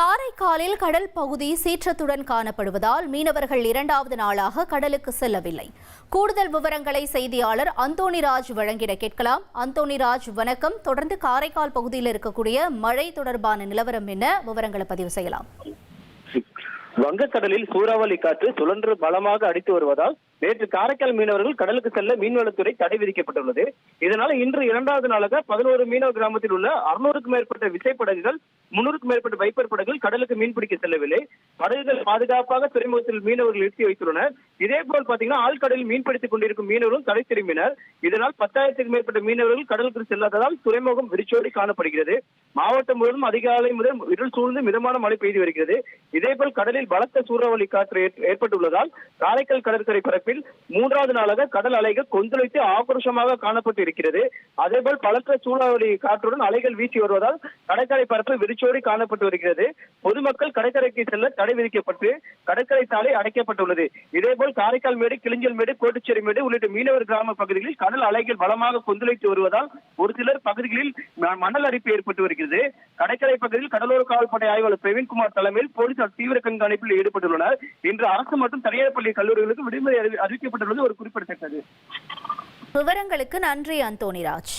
காரைக்காலில் கடல் பகுதி சீற்றத்துடன் காணப்படுவதால் மீனவர்கள் இரண்டாவது நாளாக கடலுக்கு செல்லவில்லை. கூடுதல் விவரங்களை செய்தியாளர் அந்தோணிராஜ் வழங்கிட கேட்கலாம். அந்தோணிராஜ் வணக்கம். தொடர்ந்து காரைக்கால் பகுதியில் இருக்கக்கூடிய மழை தொடர்பான நிலவரம் என்ன? விவரங்களை பதிவு செய்யலாம். வங்கக்கடலில் சூறாவளி காற்று சுழன்று பலமாக அடித்து வருவதால் நேற்று காரைக்கால் மீனவர்கள் கடலுக்கு செல்ல மீன்வளத்துறை தடை விதிக்கப்பட்டுள்ளது. இதனால இன்று இரண்டாவது நாளாக பதினோரு மீனவ கிராமத்தில் உள்ள அறுநூறுக்கும் மேற்பட்ட விசைப்படகுகள் முன்னூறுக்கும் மேற்பட்ட வைப்பர் படகுகள் கடலுக்கு மீன்பிடிக்க செல்லவில்லை. படகுகள் பாதுகாப்பாக துறைமுகத்தில் மீனவர்கள் நிறுத்தி வைத்துள்ளனர். இதே போல் பாத்தீங்கன்னா ஆழ்கடலில் மீன்பிடித்துக் கொண்டிருக்கும் மீனவர்களும் தடை திரும்பினர். இதனால் பத்தாயிரத்துக்கும் மேற்பட்ட மீனவர்கள் கடலுக்கு செல்லாததால் துறைமுகம் விரிச்சோடி காணப்படுகிறது. மாவட்டம் முழுவதும் அதிகாலை முதல் இருள் சூழ்ந்து மிதமான மழை பெய்து வருகிறது. இதேபோல் கடலில் பலத்த சூறாவளி காற்று ஏற்பட்டுள்ளதால் காரைக்கால் கடற்கரை பரப்பில் மூன்றாவது நாளாக கடல் அலைகள் கொந்தளித்து ஆக்ரோஷமாக காணப்பட்டு இருக்கிறது. அதேபோல் பலத்த சூறாவளி காற்றுடன் அலைகள் வீசி வருவதால் கடற்கரை பரப்பு விரிச்சோடி காணப்பட்டு வருகிறது. பொதுமக்கள் கடற்கரைக்கு செல்ல தடை விதிக்கப்பட்டு கடற்கரை சாலை அடைக்கப்பட்டுள்ளது. இதேபோல் காரைக்கால் மேடு கிளிஞ்சல் மேடு கோட்டுச்சேரி மேடு உள்ளிட்ட மீனவர் கிராம பகுதிகளில் கடல் அலைகள் பலமாக கொந்தளித்து வருவதால் ஒரு சிலர் பகுதிகளில் மணல் அரிப்பு ஏற்பட்டு வருகிறது. கடற்கரை பகுதியில் கடலோர காவல்படை ஆய்வாளர் பிரவீன்குமார் தலைமையில் போலீசார் தீவிர கண்காணிப்பில் ஈடுபட்டுள்ளனர். இன்று அரசு மற்றும் தனியார் பள்ளி கல்லூரிகளுக்கு விடுமுறை அறிவிக்கப்பட்டுள்ளது. ஒரு குறிப்பிடத்தக்கது. விவரங்களுக்கு நன்றி அந்தோனிராஜ்